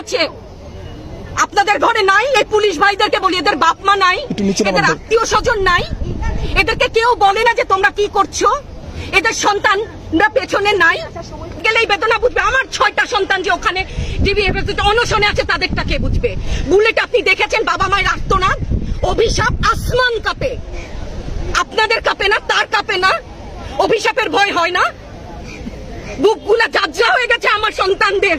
আছে। আপনাদের ঘরে নাই এই পুলিশ ভাইদেরকে বলি এদের বাপ মা নাই এদের আত্মীয় স্বজন নাই। এদেরকে কেউ বলে না যে তোমরা কি করছ। এদের সন্তানরা পেছনে নাই। গেলেই বেদনা বুঝবে। আমার ছয়টা সন্তান যে ওখানে অনশনে আছে তাদেরটা কে বুঝবে? বুলেট আপনি দেখেছেন বাবা মায়ের আর্তনাদ? অভিশাপ আসমান কাপে। আপনাদের কাপে না তার কাপে না। অভিশাপের ভয় হয় না। বুকগুলা যাত্রা হয়ে গেছে আমার সন্তানদের।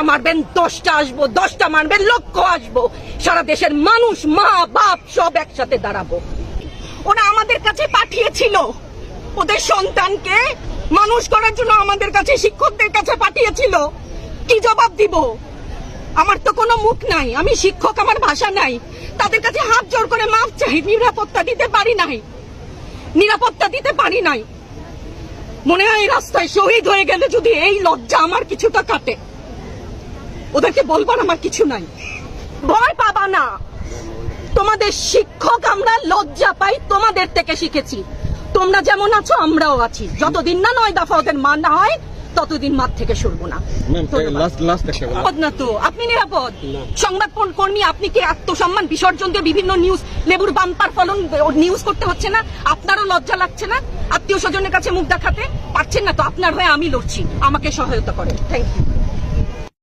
একটা মারবেন, দশটা আসব, দশটা মারবেন লক্ষ আসব। সারা দেশের মানুষ, মা, বাপ সব একসাথে দাঁড়াবো। ওরা আমাদের কাছে পাঠিয়েছিল। ওদের সন্তানকে মানুষ করার জন্য আমাদের কাছে শিক্ষকদের কাছে পাঠিয়েছিল। কি জবাব দিব? আমার তো কোনো মুখ নাই, আমি শিক্ষক, আমার ভাষা নাই। তাদের কাছে হাত জোর করে মাপ চাই, নিরাপত্তা দিতে পারি নাই। নিরাপত্তা দিতে পারি নাই। মনে হয় রাস্তায় শহীদ হয়ে গেলে যদি এই লজ্জা আমার কিছুটা কাটে। ওদেরকে বলবার আমার কিছু নাই। ভয় পাবা না। তোমাদের শিক্ষক আমরা লজ্জা পাই তোমাদের থেকে শিখেছি। তোমরা যেমন আছো আমরাও আছি। যতদিন না নয় দফা ওদের মান না হয় ততদিন মাঠ থেকে সরবো না। নিরাপদ না তো? আপনি নিরাপদ? সংবাদ কর- কর্মী আপনি কি আত্মসম্মান? বিসর্জন দিয়ে বিভিন্ন নিউজ লেবুর বাম্পার ফলন নিউজ করতে হচ্ছে না? আপনারও লজ্জা লাগছে না? আত্মীয় স্বজনের কাছে মুখ দেখাতে পারছেন না তো? আপনার হয়ে আমি লড়ছি। আমাকে সহায়তা করেন। Thank you